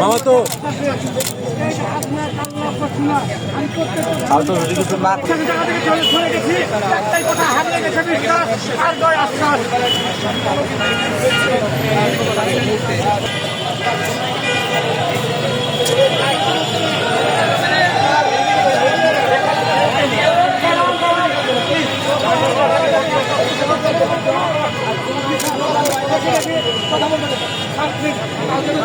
মামা তো আর তো যদি কিছু না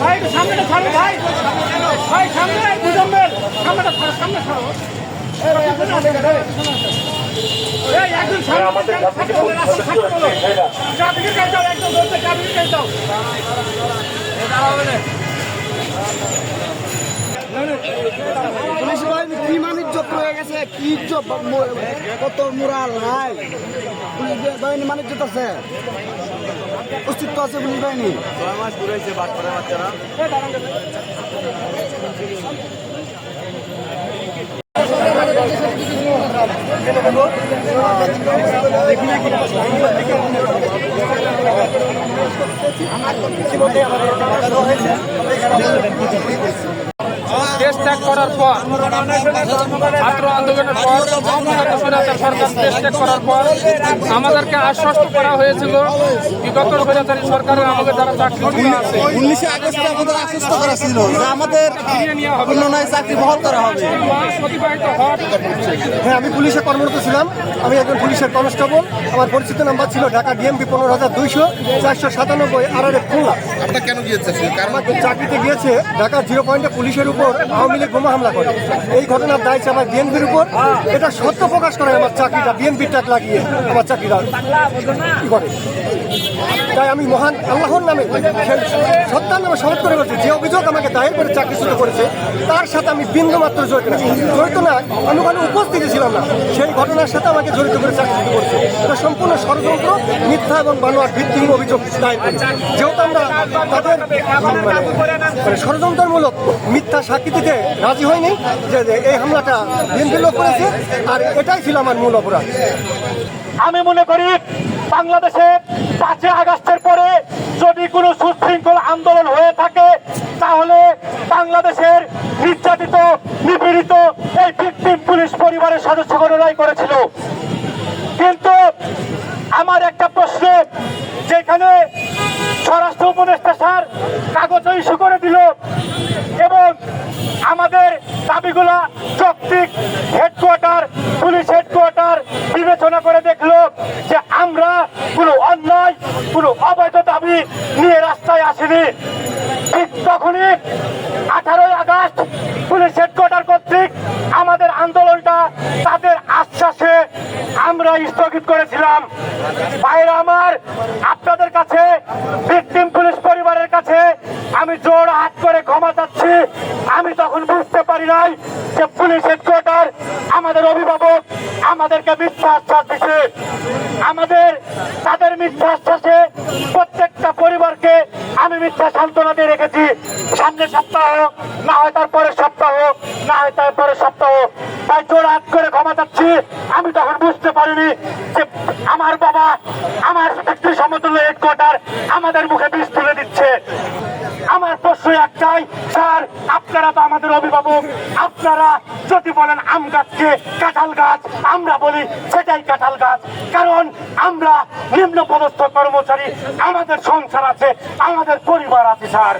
ভাই সামনেটা ছাড়ো ভাই। ভাই সামনে দুজন মেল। সামনেটা ছাড়ো সামনে ছাড়ো। একজন থাকতে বলো চাবিকে কাজ দাও একদম ধরতে কাজ দাও পুলিশ বাহিনী কি মানিজ্য হয়ে গেছে? কি কত মোরাল? নাই। পুলিশ বাহিনী মানিজ্য আছে। অস্তিত্ব আছে পুলিশ বাহিনী। ছয় মাস ঘুরেছে বাদ করে বাচ্চারা। দেশ ত্যাগ করার পর ছাত্র আন্দোলনের পর সরকার দেশ ত্যাগ করার পর আমাদেরকে আশ্বস্ত করা হয়েছিল বিগত স্বৈরাচারী সরকারের আমাদের যারা চাকরি আছে উনিশে আগস্টে আমাদের আশ্বস্ত করা ছিল আমাদের ফিরিয়ে নেওয়া হবে। পুনরায় চাকরি বহাল করা হবে। এই মাস অতিবাহিত হওয়ার হ্যাঁ আমি পুলিশে কর্মরত ছিলাম। আমি একজন পুলিশের কনস্টেবল। আমার পরিচিত নাম্বার ছিল ঢাকা ডিএমপি পনেরো হাজার দুইশো চারশো সাতানব্বই আর আর খুলনা। আপনার কেন গিয়েছে? চাকরিতে গিয়েছে ঢাকা জিরো পয়েন্টে পুলিশের উপর। আওয়ামী লীগ বোমা হামলা করে। এই ঘটনার দায় আমার বিএনপির উপর। এটা সত্য প্রকাশ করে আমার চাকরিটা, বিএনপির টাক লাগিয়ে আমার চাকরিটা করে। তাই আমি মহান আল্লাহর নামে সত্যার নামে শপথ করে বলছি, যে অভিযোগ আমাকে দায়ের করে চাকরিচ্যুত করেছে, তার সাথে আমি বিন্দু মাত্র জড়িত না। জড়িত না, আমি ওখানে উপস্থিত ছিলাম না। সেই ঘটনার সাথে আমাকে জড়িত করে চাকরিচ্যুত করেছে। এটা সম্পূর্ণ ষড়যন্ত্র, মিথ্যা এবং বানোয়ার ভিত্তিহীন অভিযোগ দায়ের করে যেহেতু আমরা তাদের মানে ষড়যন্ত্রমূলক মিথ্যা সাক্ষী দিতে রাজি হয়নি যে এই হামলাটা বিএনপি লোক করেছে, আর এটাই ছিল আমার মূল অপরাধ। আমি মনে করি বাংলাদেশে পাঁচই আগস্টের পরে যদি কোনো সুশৃঙ্খল আন্দোলন হয়ে থাকে, তাহলে বাংলাদেশের নির্যাতিত, নিপীড়িত এই ভিকটিম পুলিশ পরিবারের সদস্যগণরাই করেছিল। কিন্তু আমার একটা প্রশ্ন, যেখানে স্বরাষ্ট্র উপদেষ্টা স্যার কাগজ ইস্যু করে দিল আমাদের দাবিগুলা যৌক্তিক হেডকোয়ার্টার পুলিশ হেডকোয়ার্টার বিবেচনা করে দেখল যে আমরা কোনো অন্যায়, কোনো অবৈধ দাবি নিয়ে রাস্তায় আসিনি। ঠিক তখনই আঠারোই আগস্ট পুলিশ হেডকোয়ার্টার কর্তৃক আমাদের আন্দোলনটা তাদের আশ্বাসে আমরা স্থগিত করেছিলাম। বাইরে আমার, আপনাদের কাছে ভিকটিম পুলিশ পরিবারের কাছে আমি জোর যে পুলিশ হেডকোয়ার্টার, আমাদের অভিভাবক আমাদেরকে মিথ্যা আশ্বাস দিছে আমাদের, তাদের মিথ্যা আশ্বাসে প্রত্যেকটা পরিবারকে আমি মিথ্যা সান্ত্বনা দিয়ে রেখেছি। সামনের সপ্তাহ, না হয় তারপরের সপ্তাহ, না হয় তারপরের সপ্তাহ। তাই জোর হাত করে ক্ষমা চাচ্ছি। আমি তখন বুঝতে পারিনি যে আমার বাবা, আমার ব্যক্তি সমতুল্য হেডকোয়ার্টার আমাদের মুখে বিষ তুলে দিচ্ছে। আমার প্রশ্ন একটাই, স্যার, আপনারা তো আমাদের অভিভাবক। আপনারা যদি বলেন আম গাছকে কাঁঠাল গাছ, আমরা বলি সেটাই কাঁঠাল গাছ। কারণ আমরা নিম্ন পদস্থ কর্মচারী, আমাদের সংসার আছে, আমাদের পরিবার আছে, স্যার।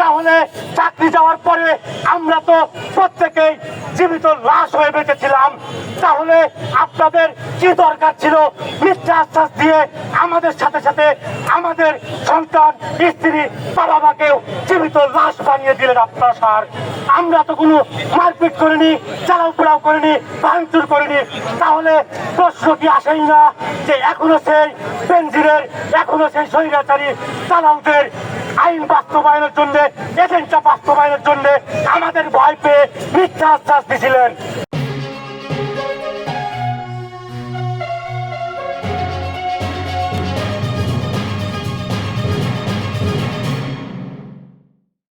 তাহলে চাকরি যাওয়ার পরে আমরা তো প্রত্যেকেই জীবিত লাশ হয়ে বেঁচেছিলাম। তাহলে আপনাদের কি দরকার ছিল? মিথ্যা আশ্বাস দিয়ে আমাদের সাথে সাথে আমাদের সন্তান, স্ত্রী বাবা মাকেও জীবিত লাশ বানিয়ে দিলেন আপনার স্যার আমরা তো কোনো মারপিট করিনি চালাও পোড়াও করিনি, ভাঙচুর করিনি। তাহলে প্রশ্ন কি আসেই না যে এখনও সেই বেঞ্জিরের এখনও সেই স্বৈরাচারী চালাউদের আইন বাস্তবায়নের জন্য এজেন্টটা বাস্তবায়নের জন্য আমাদের ভয় পেয়ে মিথ্যা আশ্বাস দিছিলেন।